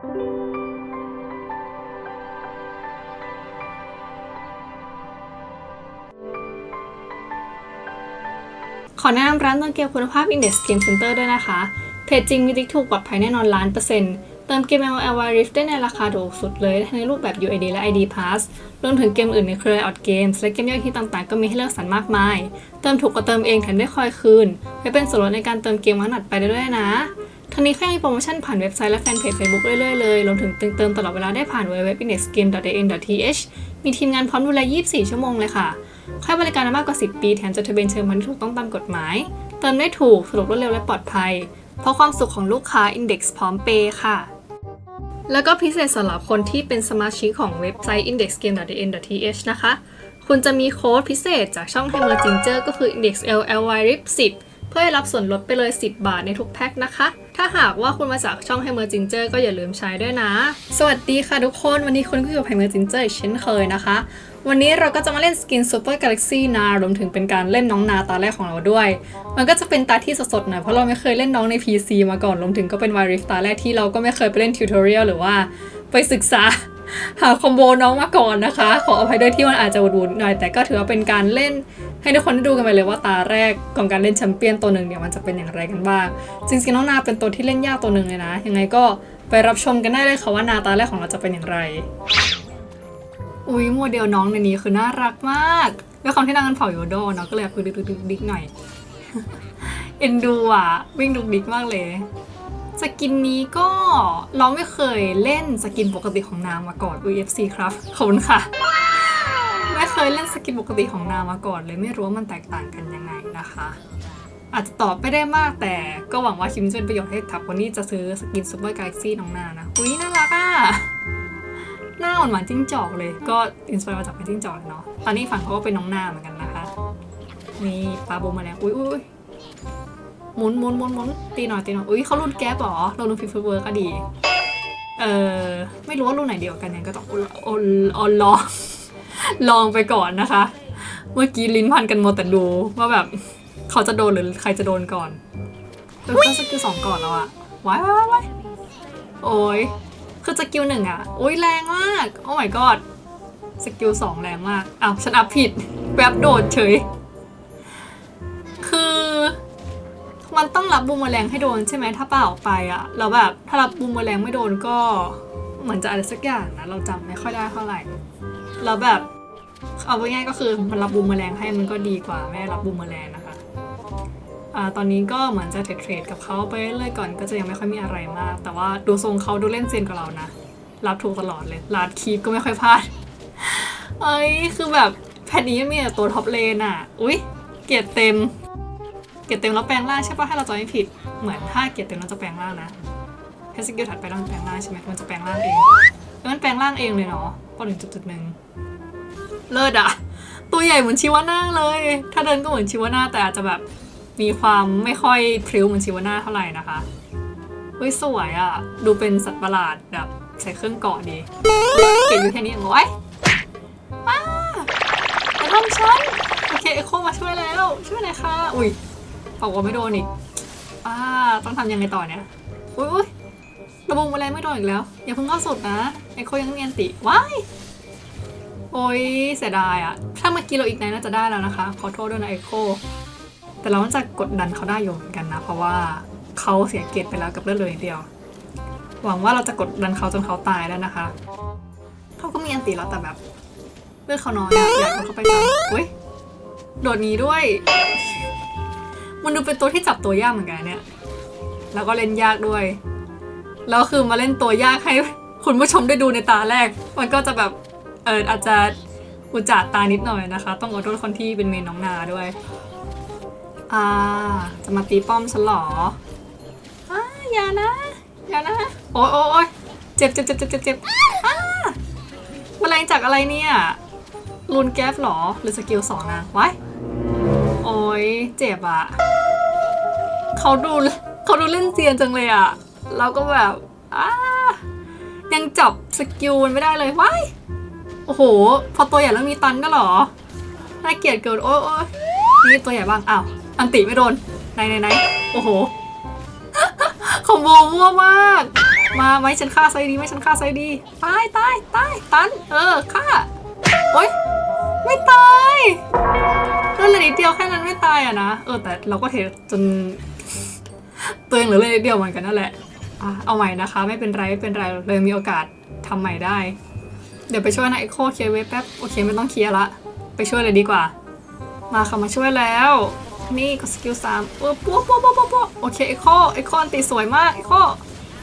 ขอแนะนำร้านเติมเกมคุณภาพ Index Game Center ด้วยนะคะเพจจริงมีติ๊กถูกปลอดภัยแน่นอนล้านเปอร์เซ็นต์เติมเกม ML w i Rift ได้ในราคาถูกสุดเลยทั้งในรูปแบบ UID และ ID Pass รวมถึงเกมอื่นในเครือ Out Games และเกมยอดฮิตต่างๆ ก็มีให้เลือกสรรมากมาย เติมถูกกว่าเติมเองแถมได้คอยคืนไว้เป็นส่วนลดในการเติมเกมวันถัดไปได้ด้วยนะ ทั้งนี้ก็ยังมีโปรโมชั่นผ่านเว็บไซต์และแฟนเพจ Facebook เรื่อยๆเลยรวมถึงเติมตลอดเวลาได้ผ่านเว็บ indexgame.in.th มีทีมงานพร้อมดูแล 24 ชั่วโมงเลยค่ะค่าบริการมากกว่า 10 ปีแถมจดทะเบียนเชิงพาณิชย์ถูกต้องตามกฎหมาย เติมได้ถูกสะดวกรวดเร็วและปลอดภัย เพราะความสุขของลูกค้า Index พร้อมเปย์ค่ะ แล้วก็พิเศษสำหรับคนที่เป็นสมาชิกของเว็บไซต์ indexgame.in.th นะคะ คุณจะมีโค้ดพิเศษจากช่อง Hammer Ginger ก็คือ index LLY RIP 10 เพื่อให้รับส่วนลดไปเลย 10 บาทในทุกแพ็คนะคะ ถ้าหากว่าคุณมาจากช่อง Hammer Ginger ก็อย่าลืมใช้ด้วยนะ สวัสดีค่ะทุกคน วันนี้คุณก็อยู่กับ Hammer Ginger อีกเช่นเคยนะคะ วันนี้เราก็จะมาเล่นสกิน Super Galaxy นารวมถึงเป็นการเล่นน้องนาตาแรกของเราด้วย มันก็จะเป็นตาที่สดๆหน่อยเพราะเราไม่เคยเล่นน้องใน PC มาก่อนรวมถึงก็เป็น Wild Rift ตาแรกที่เราก็ไม่เคยไปเล่นทิวทอเรียลหรือว่าไปศึกษาหาคอมโบน้องมาก่อนนะคะ ขออภัยด้วยที่มันอาจจะวุ่นๆหน่อยแต่ก็ถือว่าเป็นการเล่น ให้ทุกคนได้ดูกันไปเลยว่าตาแรกของการเล่นแชมเปี้ยนตัวหนึ่งเนี่ยมันจะเป็นอย่างไรกันบ้างจริงๆน้องนาเป็นตัวที่เล่นยากตัวหนึ่งเลยนะ ยังไงก็ไปรับชมกันได้เลยค่ะว่านาตาแรกของเราจะเป็นอย่างไร อุ้ยโมเดลน้องในนี้คือน่ารักมากด้วยความที่นางเป็นเผ่าโยโดเนาะก็เลยแบบดึกดึกดิกหน่อยเอ็นดูอะวิ่งดุกดิกมากเลยสกินนี้ก็เราไม่เคยเล่นสกินปกติของนางมาก่อน UFC ครับขอบคุณค่ะ เคยเล่นสกินปกติของนามาก่อน เลยไม่รู้ว่ามันแตกต่างกันยังไงนะคะ อาจจะตอบไม่ได้มากแต่ก็หวังว่าคลิปจะเป็นประโยชน์ให้ทับคนที่จะซื้อสกินซูเปอร์กาแล็กซี่น้องนานะอุ้ยน่ารักอะหน้าหมือนจิ้งจอกเลย ก็อินสปายมาจากเป็นจิ้งจอกเลยเนาะตอนนี้ฝั่งเขาก็เป็นน้องหน้าเหมือนกันนะคะนี่ปลาบูมมาแล้วอุ้ยอุ้ยหมุนหมุนหมุนหมุนตีหน่อยตีหน่อยอุ้ยเขารุ่นแก๊ปหรอเรารุ่นฟิฟเวิร์ก็ดี เออไม่รู้ว่ารุ่นไหนเดียวกันยังก็ต้องออนออนลอง ลองไปก่อนนะคะ เมื่อกี้ลิ้นพันกันหมดแต่ดูว่าแบบเขาจะโดนหรือใครจะโดนก่อนเออเขาสกิลสองก่อนแล้วอะว้ายว้ายว้ายว้โอ้ยคือสกิลหนึ่งอะอุ้ยแรงมาก โอ้ my god สกิลสองแรงมาก อ้าวฉันอัพผิดแวบโดดเฉย คือมันต้องรับบูมเมอแรงให้โดนใช่ไหมถ้าเปล่าไปอะแล้วแบบถ้ารับบูมเมอแรงไม่โดนก็ เหมือนจะอะไรสักอย่างนะเราจำไม่ค่อยได้เท่าไหร่ แล้วแบบเอาไว้ง่ายๆก็คือมันรับบูมเมอแรงให้มันก็ดีกว่าไม่รับบูมเมอแรงนะคะอ่าตอนนี้ก็เหมือนจะเทรดเทรดกับเขาไปเรื่อยๆก่อนก็จะยังไม่ค่อยมีอะไรมาก แต่ว่าดูทรงเขาดูเล่นเซียนกว่าเรานะรับถูกตลอดเลยลาดคีปก็ไม่ค่อยพลาดเอ้ยคือแบบแพทนี้มีแต่ตัวท็อปเลนอะ อุ๊ย เกียรเต็ม เกียรเต็มแล้วแปลงร่างใช่ปะให้เราจำไม่ผิด เหมือนถ้าเกียรเต็มเราจะแปลงร่างนะแค่สกิลถัดไปต้องแปลงร่างใช่ไหมมันจะแปลงร่างเองแล้วมันแปลงร่างเองเลยเนาะ พอถึงจุดๆหนึ่งเลิศอะตัวใหญ่เหมือนชิวาน่าเลย ถ้าเดินก็เหมือนชิวาน่าแต่อาจจะแบบมีความไม่ค่อยพริ้วเหมือนชิวาน่าเท่าไหร่นะคะเฮ้ยสวยอะดูเป็นสัตว์ประหลาดแบบใส่เครื่องเกาะดีเก็บอยู่แค่นี้เองโอ้ยป้าอย่าทำฉันโอเคเอโคมาช่วยแล้วช่วยหน่อยค่ะ อุ้ยบอกว่าไม่โดนอีกป้าต้องทำยังไงต่อเนี่ยอุ้ยอุ้ยระบุอะไรไม่โดนอีกแล้ว อย่าเพิ่งเข้าสุดนะ อโคยังเนียนติว้ายโอ้ยเสียดายอะถ้าเมื่อกี้เราอีกไนน่าจะได้แล้วนะคะ ขอโทษด้วยนะเอโคแต่เราจะกดดันเขาได้อยู่เหมือนกันนะ เพราะว่าเขาเสียเกียรติไปแล้วกับเลือดเลยเดียว หวังว่าเราจะกดดันเขาจนเขาตายแล้วนะคะเขาก็มีอันตีแล้วแต่แบบเลือดเขาน้อยอะอยากเอาเขาไปจังอุ้ยโดดนี้ด้วย มันดูเป็นตัวที่จับตัวยากเหมือนกันเนี่ย แล้วก็เล่นยากด้วย แล้วคือมาเล่นตัวยากให้ คุณผู้ชมได้ดูในตาแรก มันก็จะแบบเอออาจจะอุจจาตานิดหน่อยนะคะ ต้องขอโทษคนที่เป็นเมนน้องนาด้วย อ่า จะมาตีป้อมฉันหรออ่าอย่านะอย่านะโอ๊ยโอ๊ยเจ็บเจ็บเจ็บเจ็บเจ็บเจ็บอ่าแมลงจากอะไรเนี่ยลูนแก๊ฟหรอหรือสกิลสองนะไว้ายโอ๊ยเจ็บอะเขาดูเขาดูเล่นเซียนจังเลยอะเราก็แบบอ่า ยังจับสกิลไม่ได้เลยว้ายโอ้โห พอตัวใหญ่แล้วมีตันก็หรอน่าเกลียดเกินโอ๊ยโอ๊ยนี่ตัวใหญ่บ้างอ้าวอันติไม่โดนไหนไหนไหนโอ้โหคอมโบมั่วมาก มาไว้ฉันฆ่าไซดีไว้ฉันฆ่าไซดีตายตายตายตัน เออฆ่าโอ๊ยไม่ตายเลือดเหลือนิดเดียวแค่นั้นไม่ตายอะนะเออแต่เราก็เทจนตัวเองเหลือเลือดนิดเดียวเหมือนกันนั่นแหละ อะเอาใหม่นะคะ ไม่เป็นไรไม่เป็นไรเลยมีโอกาสทำใหม่ได้ เดี๋ยวไปช่วยนะเอ็กโคเคลียร์เวฟแป๊บโอเคไม่ต้องเคลียร์ละ ไปช่วยเลยดีกว่า มาค่ะมาช่วยแล้ว นี่ก็สกิลสามเออปุ๊บปุ๊บปุ๊บปุ๊บปุ๊บโอเคเอ็กโคเอ็กโคอันตีสวยมากเอ็กโค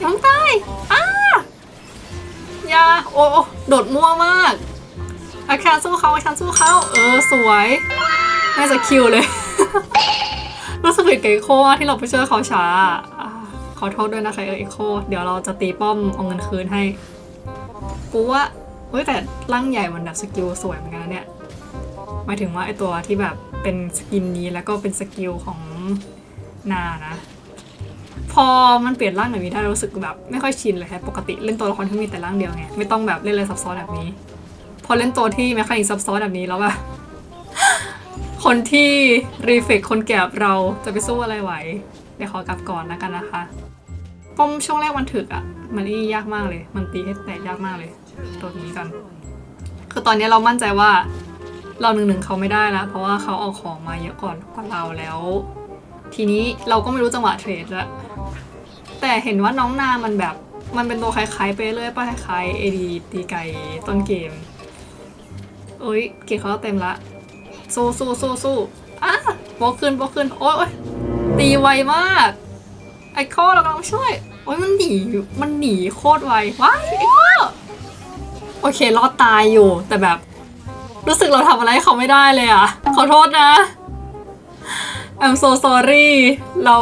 ยังตายอ้าย่าโอ้โอโดดมั่วมากอาคารสู้เขาอาคารสู้เขาเออสวยน่าจะคิวเลยรู้สึกผิดกับเอ็กโคที่เราไปช่วยเขาช้า ขอโทษด้วยนะคะเออเอ็กโคเดี๋ยวเราจะตีป้อมเอาเงินคืนให้ กูว่าเฮ้ยแต่ร่างใหญ่มันแบบสกิลสวยเหมือนกันนะเนี่ยหมายถึงว่าไอตัวที่แบบเป็นสกินนี้แล้วก็เป็นสกิลของนานะ พอมันเปลี่ยนร่างแบบนี้ได้รู้สึกแบบไม่ค่อยชินเลยครับปกติเล่นตัวละครที่มีแต่ร่างเดียวไงไม่ต้องแบบเล่นอะไรซับซ้อนแบบนี้ พอเล่นตัวที่แมคคานิกซับซ้อนแบบนี้แล้วแบบคนที่รีเฟกคนแก่เราจะไปสู้อะไรไหว เดี๋ยวขอกลับก่อนนะกันนะคะป้อมช่วงแรกมันถึกอะ่ะมันนี่ยากมากเลย มันตีให้แตกยากมากเลยตัวนี้กัน คือตอนนี้เรามั่นใจว่า เราหนึ่งหนึ่งเขาไม่ได้แล้ว เพราะว่าเขาเอาของมาเยอะก่อนกว่าเราแล้ว ทีนี้เราก็ไม่รู้จังหวะเทรดล้วแต่เห็นว่าน้องนามันแบบมันเป็นตัวคล้ายๆไปเรื่อยป้าคล้ายๆเอดีตีไก่ต้นเกม เอ้ย เกมเขาเต็มละสู้สู้สู้สู้อะโบกขึ้นโบกขึ้น โอ๊ยโอ๊ย ตีไวมาก ไอโคเรากำลังช่วย โอ๊ยมันหนี มันหนีโคตรไวว้ายไอโคโอเครอดตายอยู่ แต่แบบ รู้สึกเราทำอะไรให้เขาไม่ได้เลยอะ ขอโทษนะ I'm so sorry เรา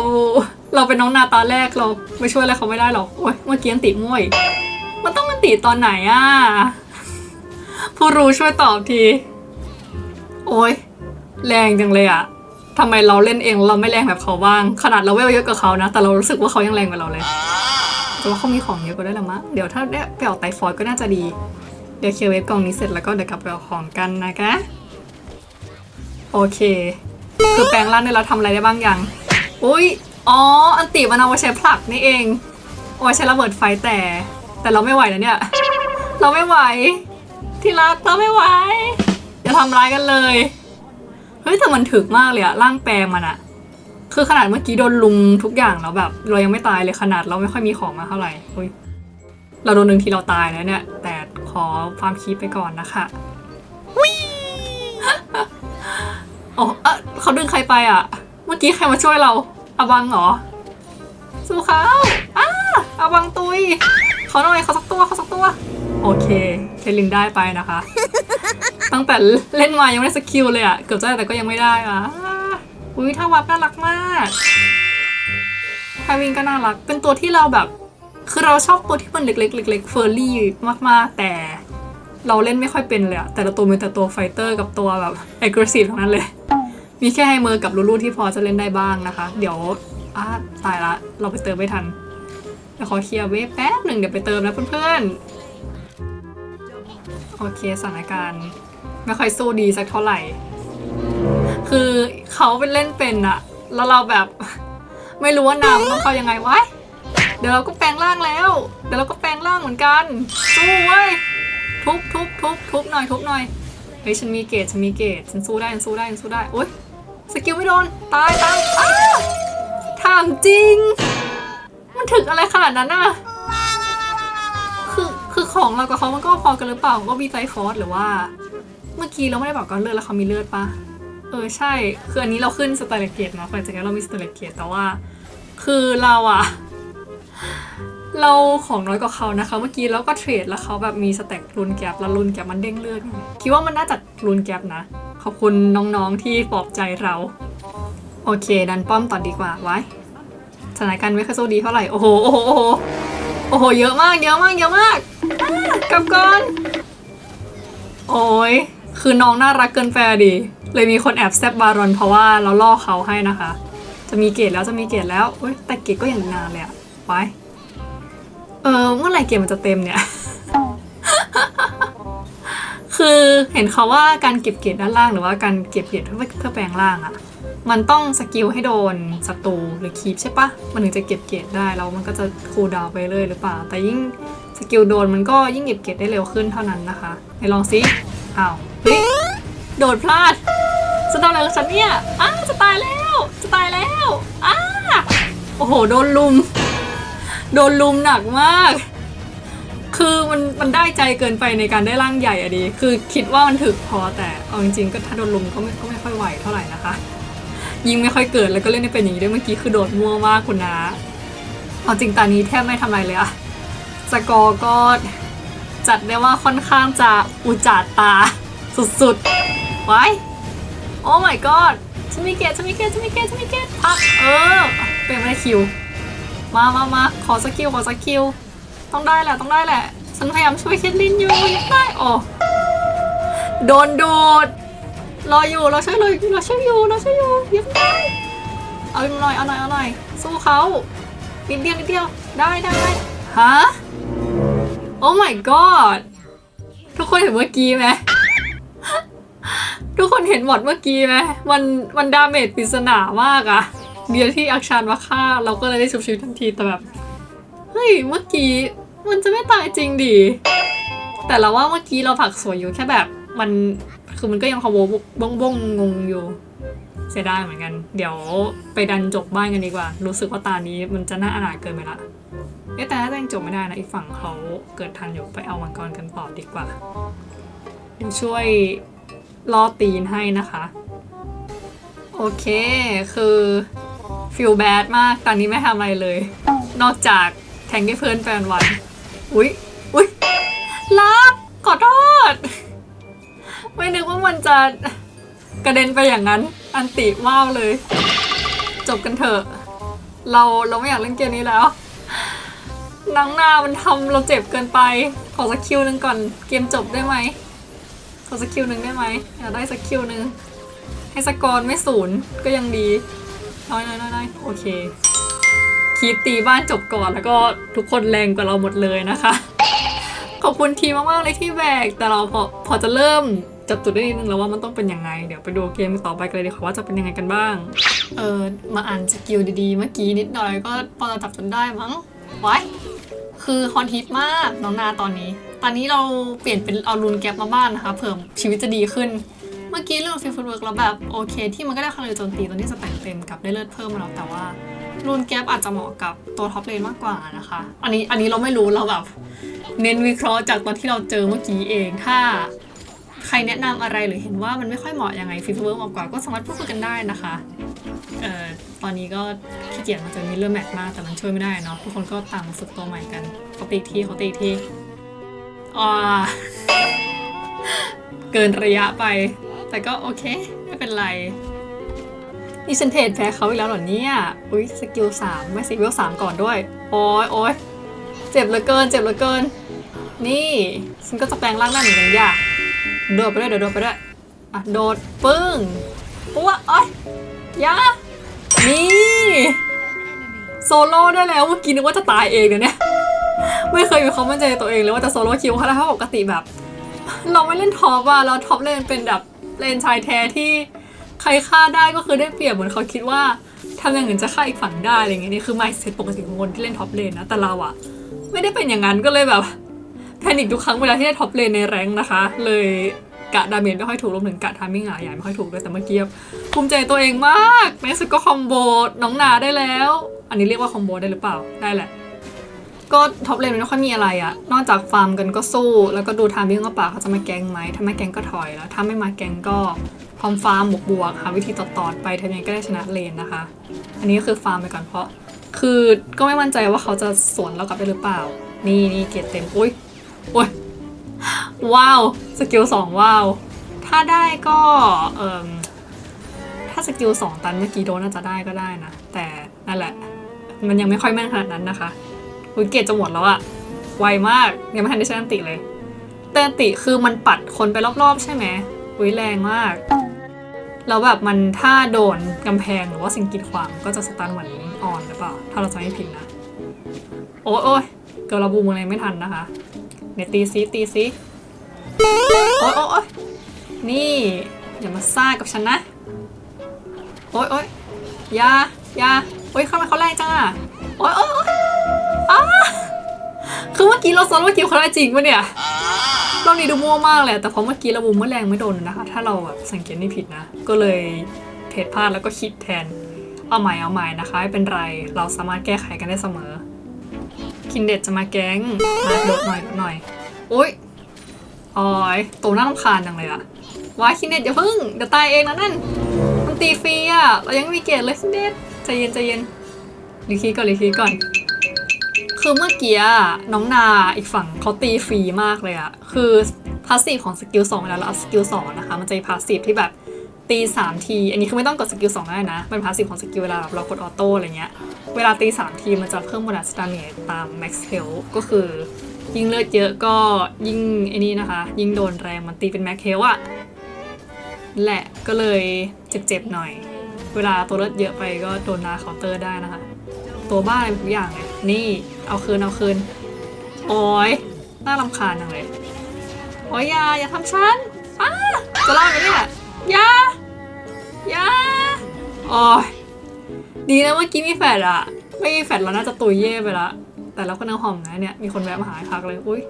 เราเป็นน้องนาตาแรกเราไม่ช่วยอะไรเขาไม่ได้หรอก โอ๊ยเมื่อกี้อันติม่วย มันต้องมันติตอนไหนอะ ผู้รู้ช่วยตอบที โอ๊ยแรงจังเลยอะ ทำไมเราเล่นเองเราไม่แรงแบบเขาบ้าง ขนาดเราเวลเยอะกว่าเขานะ แต่เรารู้สึกว่าเขายังแรงกว่าเราเลยแต่ว่าเขามีของเยอะกว่าได้ละมั้งเดี๋ยวถ้าได้ไปเอาไตฟอยก็น่าจะดี เดี๋ยวเคลียร์เวฟกล่องนี้เสร็จแล้วก็เดี๋ยวกลับไปเอาของกันนะคะโอเค คือแปลงร่างได้แล้วทำอะไรได้บ้างยังอุ้ยอ๋อ อันติมันเอาไว้ใช้ผลักนี่เองเอาไว้ใช้ระเบิดไฟแต่ แต่เราไม่ไหวแล้วเนี่ย เราไม่ไหว ที่รักเราไม่ไหวอย่าทำร้ายกันเลย เฮ้ยแต่มันถึกมากเลยอะร่างแปลงมันอะคือขนาดเมื่อกี้โดนลุมทุกอย่างแล้วแบบ เรายังไม่ตายเลยขนาดเราไม่ค่อยมีของมาเท่าไหร่เฮ้ยเราโดนหนึ่งทีเราตายนะเนี่ย แต่ขอฟาร์มคีปไปก่อนนะคะอ๋อเอะเขาดึงใครไปอะเมื่อกี้ใครมาช่วยเราอาบังเหรอ สู้เขาอ้าอาบังตุยเขาหน่อยเขาสักตัวเขาสักตัว โอเคเคลินได้ไปนะคะ ตั้งแต่เล่นมายังไม่ได้สกิลเลยอะเกือบจะได้แต่ก็ยังไม่ได้อะอุ้ยท่าวับน่ารักมากทาวิงก็น่ารัก เป็นตัวที่เราแบบ คือเราชอบตัวที่มันเล็กๆเล็กๆเฟอร์รี่มากๆ แต่เราเล่นไม่ค่อยเป็นเลยอะแต่ละตัวมีแต่ตัวไฟเตอร์กับตัวแบบ aggressive ทั้งนั้นเลย มีแค่ไฮเมอร์กับลูลูที่พอจะเล่นได้บ้างนะคะ เดี๋ยวอ้าตายละ เราไปเติมไม่ทันเดี๋ยวขอเคลียร์เวฟแป๊บหนึ่งเดี๋ยวไปเติมนะเพื่อนๆ โอเคสถานการณ์ ไม่ค่อยสู้ดีสักเท่าไหร่ คือเขาเป็นเล่นเป็นอะแล้วเราแบบ ไม่รู้ว่านำต้องเข้ายังไงวะเดี๋ยวเราก็แปลงร่างแล้ว เดี๋ยวเราก็แปลงร่างเหมือนกัน สู้เว้ยทุบทุบทุบทุบหน่อยทุบหน่อยเฮ้ยฉันมีเกตฉันมีเกตฉันสู้ได้ฉันสู้ได้ฉันสู้ได้โอ๊ยสกิลไม่โดนตายตายอ้าถามจริง มันถึกอะไรขนาดนั้นอะคือคือของเรากับเขามันก็พอกันหรือเปล่าก็มีไซฟอสหรือว่า มื่อกี้เราไม่ได้บอกก่อนเลือดแล้วเขามีเลือดปะเออใช่คืออันนี้เราขึ้นสเตเลเกตเนาะหลังจากนั้นเรามีสเตเลเกตแต่ว่า คือเราอะเราของน้อยกว่าเขานะคะ เมื่อกี้เราก็เทรดแล้วเขาแบบมีสแต็กรุนแกรบแล้วรุนแกรบมันเด้งเลือดคิดว่ามันน่าจะรุนแกรบนะ ขอบคุณน้องๆที่ปลอบใจเรา โอเค ดันป้อมต่อดีกว่าไว้สถานการณ์ไม่ค่อยสู้ดีเท่าไหร่โอ้โหโอ้โหโอ้โหโอ้โหเยอะมากเยอะมากเยอะมากกลับก่อนโอ้ย คือน้องน่ารักเกินแฟร์ดิเลยมีคนแอบแซบบารอนเพราะว่าเราล่อเขาให้นะคะ จะมีเกรดแล้วจะมีเกรดแล้วเอ้ยแต่เกรดก็อย่างนานเลยอะไว้เออเมื่อไหร่เกมมันจะเต็มเนี่ย คือเห็นเขาว่าการเก็บเกรดด้านล่างหรือว่าการเก็บเกรดเพื่อเพื่อแปลงร่างอะมันต้องสกิลให้โดนศัตรูหรือคีปใช่ปะมันถึงจะเก็บเกรดได้แล้วมันก็จะคูลดาวไปเรื่อยหรือเปล่า แต่ยิ่งสกิลโดนมันก็ยิ่งเก็บเกรดได้เร็วขึ้นเท่านั้นนะคะไหนลองซิอ้าว โดดพลาดจะทำอะไรกับฉันเนี่ยอ้าจะตายแล้วจะตายแล้วอ้าโอ้โหโดนลุม โดนลุมหนักมาก คือมันมันได้ใจเกินไปในการได้ร่างใหญ่อะดีคือคิดว่ามันถึกพอแต่เอาจริงๆก็ถ้าโดนลุมก็ไม่ก็ไม่ค่อยไหวเท่าไหร่นะคะ ยิงไม่ค่อยเกิดแล้วก็เล่นได้เป็นอย่างนี้ด้วยเมื่อกี้คือโดดมั่วมากคุณนะเอาจริงตอนนี้แทบไม่ทำอะไรเลยอะสกอร์ก็จัดได้ว่าค่อนข้างจะอุจจาตาสุดๆ ไว้โอ้ my god ฉันมีเกตฉันมีเกตฉันมีเกตฉันมีเกตพักเออ เป็นไม่ได้คิว มามามาขอสกิลขอสกิล ต้องได้แหละต้องได้แหละ ฉันพยายามช่วยเคทลินอยู่ยังได้โอ้โดนดูดรออยู่เราช่วยเลยเราช่วยอยู่เราช่วยอยู่ยังได้เอาหน่อยเอาหน่อยเอาหน่อยสู้เขานิดเดียวนิดเดียวได้ได้ฮะโอ้ my god ทุกคนเห็นเมื่อกี้ไหม ทุกคนเห็นหมดเมื่อกี้ไหมมันมันดาเมจปริศนามากอะเดียวที่อักชานมาฆ่าเราก็เลยได้ชุบชีวิตทันทีแต่แบบ เฮ้ย เมื่อกี้มันจะไม่ตายจริงดิ แต่เราว่าเมื่อกี้เราผลักสวยอยู่แค่แบบมันคือมันก็ยังคอโวบ้องบ้องงงอยู่ เสียดายเหมือนกัน เดี๋ยวไปดันจบบ้านกันดีกว่า รู้สึกว่าตานี้มันจะน่าอนาถเกินไปละเอ๊แต่ถ้ายังจบไม่ได้นะอีกฝั่งเขาเกิดทันอยู่ไปเอามังกรกันต่อดีกว่าเดี๋ยวช่วย ล่อตีนให้นะคะ โอเคคือฟิลแบดมากตอนนี้ไม่ทำอะไรเลย นอกจากแทงให้เพื่อนแฟนวัน อุ๊ย อุ๊ยลับขอโทษ ไม่นึกว่ามันจะกระเด็นไปอย่างนั้น อันติว้าวเลย จบกันเถอะ เราเราไม่อยากเล่นเกมนี้แล้วหนังหน้ามันทำเราเจ็บเกินไป ขอสักคิวนึงก่อน เกมจบได้ไหม ขอสักคิวหนึ่งได้ไหมอยากได้สักคิวหนึ่งให้สกอร์ไม่ศูนย์ก็ยังดีน้อยน้อยน้อยโอเคคีปตีบ้านจบก่อนแล้วก็ทุกคนแรงกว่าเราหมดเลยนะคะ ขอบคุณทีมมากๆเลยที่แบก แต่เราพอพอจะเริ่มจับจุดได้นิดนึงแล้วว่ามันต้องเป็นยังไง เดี๋ยวไปดูเกมต่อไปกันเลยดีกว่าว่าจะเป็นยังไงกันบ้าง เออมาอ่านสกิลดีๆ เมื่อกี้นิดหน่อยก็พอจะจับจนได้มั้งไว้ คือฮอนฮิตมากน้องนาตอนนี้ ตอนนี้เราเปลี่ยนเป็นเอารูนแก๊ปมาบ้านนะคะเผื่อชีวิตจะดีขึ้น เมื่อกี้เรื่องฟิลฟูดเวิร์กเราแบบโอเค ที่มันก็ได้คะแนนโจมตีตอนที่สแต็กเต็มกับได้เลือดเพิ่มมาแล้วแต่ว่ารูนแก๊ปอาจจะเหมาะกับตัวท็อปเลนมากกว่านะคะ อันนี้อันนี้เราไม่รู้เราแบบเน้นวิเคราะห์จากตอนที่เราเจอเมื่อกี้เองถ้า ใครแนะนำอะไรหรือเห็นว่ามันไม่ค่อยเหมาะยังไงฟิลฟุตเวิร์กเหมาะกว่าก็สามารถพูดคุยกันได้นะคะเอ่อตอนนี้ก็ขี้เกียจมาเจอมิลเลอร์แมทมากแต่มันช่วยไม่ได้เนาะทุกคนก็ต่างมาฝึกตัวใหม่กันเขาตีอีกทีเขาตีอีกทีอ่าเกินระยะไป แต่ก็โอเคไม่เป็นไรนี่ฉันเทรดแพ้เขาอีกแล้วเหรอเนี่ย อุ้ยสกิลสามไม่สิวิลสามก่อนด้วย โอ้ยโอ้ยเจ็บเหลือเกิน เจ็บเหลือเกิน นี่ ฉันก็จะแปลงร่างได้เหมือนกันอย่า โดดไปด้วยเดี๋ยวโดดไปด้วยอะโดดปึ้งปุ๊ะโอ้ยอยานี่โซโล่ได้แล้วเมื่อกี้นึกว่าจะตายเองเนี่ย ไม่เคยมีความมั่นใจในตัวเองเลยว่าจะโซโล่คิวค่ะถ้าปกติแบบ เราไม่เล่นท็อปอะเราท็อปเล่นเป็นแบบเลนชายแท้ที่ใครฆ่าได้ก็คือได้เปรียบเหมือนเขาคิดว่าทำอย่างอื่นจะฆ่าอีกฝั่งได้อะไรเงี้ยนี่คือไม่เซตปกติของคนที่เล่นท็อปเลนนะแต่เราอะไม่ได้เป็นอย่างนั้นก็เลยแบบ แพนิคทุกครั้งเวลาที่ได้ท็อปเลนในแรงนะคะ เลยกะดาเมจไม่ค่อยถูกรวมถึงกะทามิ่งหงายใหญ่ไม่ค่อยถูกด้วยแต่เมื่อกี้ภูมิใจตัวเองมากในที่สุดก็คอมโบน้องนาได้แล้ว อันนี้เรียกว่าคอมโบได้หรือเปล่าได้แหละ ก็ท็อปเลนมันไม่ค่อยมีอะไรอะนอกจากฟาร์มกันก็สู้ แล้วก็ดูทามิ่งว่าป่าเขาจะมาแกงไหมถ้าไม่แกงก็ถอยแล้ว ถ้าไม่มาแกงก็พร้อมฟาร์มบวกบวกหาวิธีต่อๆไปทำยังไงก็ได้ชนะเลนนะคะ อันนี้ก็คือฟาร์มไปก่อนเพราะ คือก็ไม่มั่นใจว่าเขาจะสวนเรากลับได้หรือเปล่า นี่นี่เกียรเต็มอุ้ย อุ้ยว้าวสกิลสองว้าว ถ้าได้ก็เอ่มถ้าสกิลสองตันเมื่อกี้โดนน่าจะได้ก็ได้นะ แต่นั่นแหละ มันยังไม่ค่อยแม่นขนาดนั้นนะคะอุ้ยเกตจะหมดแล้วอะไวมากยังไม่ทันได้ใช้อันติเลยแต่อันติคือมันปัดคนไปรอบๆ ใช่ไหมอุ้ยแรงมากแล้วแบบมันถ้าโดนกำแพงหรือว่าสิ่งกีดขวางก็จะสตันเหมือนออนหรือเปล่า ถ้าเราจะไม่ผิดนะ โอ้ยเกิดเระบูมอะไรไม่ทันนะคะ เนี่ยตีซิตีซิโอ้ยโอ้ยโอ้ยนี่อย่ามาซ่ากับฉันนะโอ๊ยโอ๊ยยายาโอ๊ยเข้ามาเขาแรงจังอะโอ๊ยโอ๊ยอ้าคือเมื่อกี้เราซ้อนเมื่อกี้เขาแรงจริงปะเนี่ยรอบนี้ดูมั่วมากเลยแต่เพราะเมื่อกี้เราบุมเมื่อแรงไม่โดนนะคะ ถ้าเราแบบสังเกตไม่ผิดนะ ก็เลยเทรดพลาดแล้วก็คิดแทน เอาใหม่เอาใหม่นะคะไม่เป็นไร เราสามารถแก้ไขกันได้เสมอ คินเด็ดจะมาแก๊งมาโดดหน่อยโดดหน่อยโอ๊ยออยตัวน่ารำคาญจังเลยอะวายคินเด็ดอย่าพึ่งเดี๋ยวตายเองนะนั่นมันตีฟรีอะเรายังไม่มีเกียรดเลยคินเด็ดใจเย็นใจเย็นรีคีก่อนรีคีก่อน คือเมื่อกี้น้องนาอีกฝั่งเขาตีฟรีมากเลยอะคือพาสซีฟของสกิลสองเวลาเราเอาสกิลสองนะคะ มันจะมีพาสซีฟที่แบบ ตีสามที อันนี้คือไม่ต้องกดสกิลสองได้นะ มันพาสซีฟของสกิลเวลาเรากดออโต้อะไรเงี้ย เวลาตีสามทีมันจะเพิ่มโบนัสดาเมจตาม max health ก็คือ ยิ่งเลือดเยอะก็ยิ่งไอ้นี่นะคะ ยิ่งโดนแรงมันตีเป็น max health อะแหละก็เลยเจ็บๆหน่อย เวลาตัวเลือดเยอะไปก็โดนนาเคาน์เตอร์ได้นะคะ ตัวบ้าอะไรทุกอย่างเลยนี่เอาคืนเอาคืนโอ้ยน่ารำคาญจังเลยโอ้ยอย่าอย่าทำฉันอ้าจะรอดไหมเนี่ย ย่าอย่าโอ้ยดีนะเมื่อกี้มีแฟดอะไม่มีแฟดเราน่าจะตุยเย่ไปละ แต่เราก็น้ำหอมนะเนี่ย มีคนแวะมาหาพักเลย อุ้ย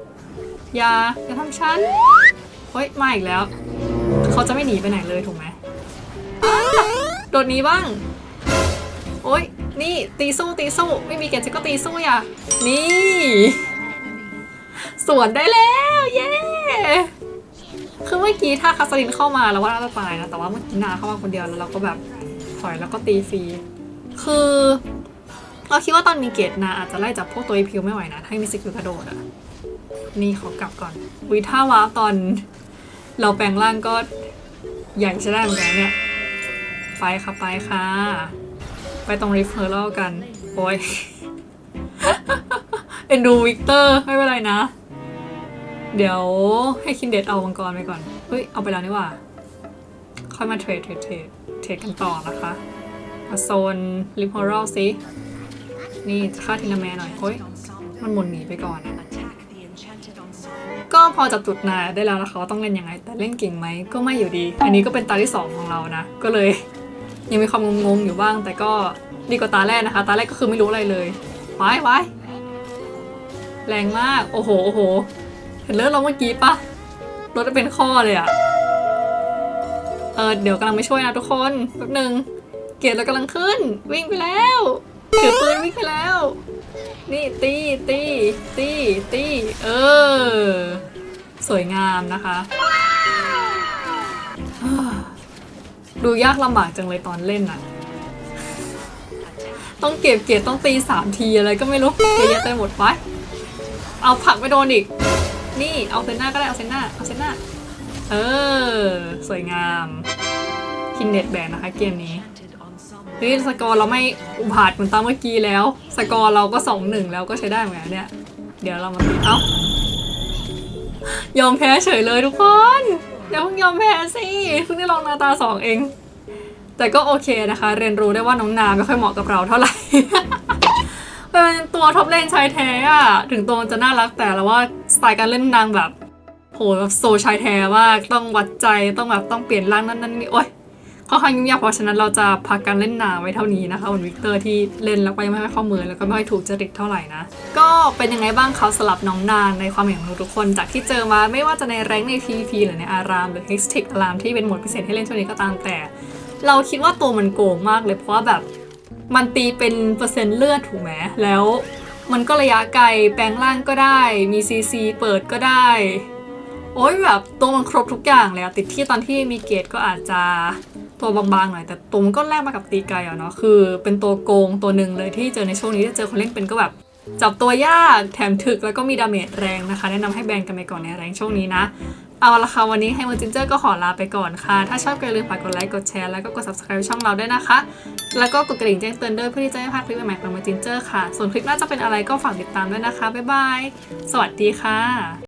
อย่าอย่าทำฉันเฮ้ย มาอีกแล้ว เขาจะไม่หนีไปไหนเลยถูกไหมโดดหนีบ้าง โอ๊ยนี่ตีสู้ตีสู้ ไม่มีเกจะก็ตีสู้อย่านี่ สวนได้แล้ว เย้ คือเมื่อกี้ถ้าคาสลินเข้ามาเราว่าน่าจะตายนะ แต่ว่าเมื่อกี้นาเข้ามาคนเดียวแล้วเราก็แบบถอยแล้วก็ตีฟรี คือเราคิดว่าตอนมีเกตนาอาจจะไล่จับพวกตัวอีพิวไม่ไหวนะถ้ามีสกิลกระโดดอะนี่ขอกลับก่อนวิท่าวาร์ปตอน เราแปลงร่างก็ใหญ่ใช่ได้เหมือนกันเนี่ย ไปค่ะไปค่ะ ไปตรงริฟเฮอร์เล่กัน โอ้ยเอ็นดูวิกเตอร์ ไม่เป็นไรนะ เดี๋ยวให้คินเดตเอามังกรไปก่อน เฮ้ย เอาไปแล้วนี่ว่า ค่อยมาเทรดเทรดเทรดเทรดกันต่อนะคะ มาโซนริฟเฮอร์สินี่จะฆ่าทินาแมนหน่อยเฮ้ย มันหมุนหนีไปก่อน ก็พอจับจุดนาได้แล้วนะคะว่าต้องเล่นยังไง แต่เล่นเก่งไหมก็ไม่อยู่ดี อันนี้ก็เป็นตาที่สองของเรานะ ก็เลย ยังมีความงงๆอยู่บ้าง แต่ก็ดีกว่าตาแรกนะคะ ตาแรกก็คือไม่รู้อะไรเลยไว้ายว้แรงมาก โอ้โหโอ้โห เห็นเลือดเราเมื่อกี้ปะรถจะเป็นข้อเลยอะเออเดี๋ยวกำลังไปช่วยนะทุกคนแป๊บหนึ่งเกียร์เรากำลังขึ้น วิ่งไปแล้วถือปืนวิ่งไปแล้ว นี่ตีตีตีตีเออ สวยงามนะคะ ดูยากลำบากจังเลยตอนเล่นน่ะต้องเก็บเกียรติต้องตีสามทีอะไรก็ไม่รู้เยอะแยะเต็มหมดไป เอาผักไปโดนอีก นี่เอาเซนหน้าก็ได้เอาเซนหน้าเอาเซนหน้าเออ สวยงามคินเน็ตแบนนะคะเกมนี้เฮ้ยสกอร์เราไม่อุบาทเหมือนตามเมื่อกี้แล้ว สกอร์เราก็สองหนึ่งแล้วก็ใช้ได้เหมือนกันเนี่ย เดี๋ยวเรามาตีเอ้ายอมแพ้เฉยเลยทุกคนอย่าเพิ่งยอมแพ้สิเพิ่งได้ลองนาตาสองเอง แต่ก็โอเคนะคะ เรียนรู้ได้ว่าน้องนาไม่ค่อยเหมาะกับเราเท่าไหร่เป็นตัวท็อปเลนชายแท้อะถึงตัวมันจะน่ารักแต่เราว่า สไตล์การเล่นนางแบบ โหแบบโซชายแท้มากต้องวัดใจต้องแบบต้องเปลี่ยนร่างนั่นนั่นนี่โอ๊ยค่อนข้างยุ่งยากเพราะฉะนั้นเราจะพักการเล่นนางไว้เท่านี้นะคะวันวิกเตอร์ที่เล่นแล้วก็ยังไม่ค่อยเข้ามือแล้วก็ไม่ค่อยถูกจริตเท่าไหร่นะ ก็เป็นยังไงบ้างเขาสลับน้องนางในความเห็นของทุกคน จากที่เจอมาไม่ว่าจะในแรงใน PVP หรือในอารามหรือ h e x t e c อารามที่เป็นหมดพิเศษให้เล่นช่วงนี้ก็ตามแต่ เราคิดว่าตัวมันโกงมากเลยเพราะว่าแบบมันตีเป็นเปอร์เซ็นต์เลือดถูกไหมแล้ว มันก็ระยะไกลแปลงร่างก็ได้ มีซีซีเปิดก็ได้ โอ้ยแบบตัวมันครบทุกอย่างเลยอะติดที่ตอนที่มีเกตก็อาจจะตัวบางๆหน่อยแต่ตัวมันก็แลกมากับตีไกลอะเนาะคือเป็นตัวโกงตัวหนึ่งเลยที่เจอในช่วงนี้ที่เจอคนเล่นเป็นก็แบบจับตัวยากแถมถึกแล้วก็มีดาเมจแรงนะคะ แนะนำให้แบนกันไปก่อนในแรงช่วงนี้นะ เอาละค่ะวันนี้ให้มจินเจอร์ก็ขอลาไปก่อนค่ะ ถ้าชอบก็อย่าลืมฝากกดไลค์กดแชร์แล้วก็กด subscribe ช่องเราด้วยนะคะ แล้วก็กดกระดิ่งแจ้งเตือนด้วยเพื่อที่จะไม่พลาดคลิปใหม่ๆของมจินเจอร์ค่ะ ส่วนคลิปหน้าจะเป็นอะไรก็ฝากติดตามด้วยนะคะบ๊ายบายสวัสดีค่ะ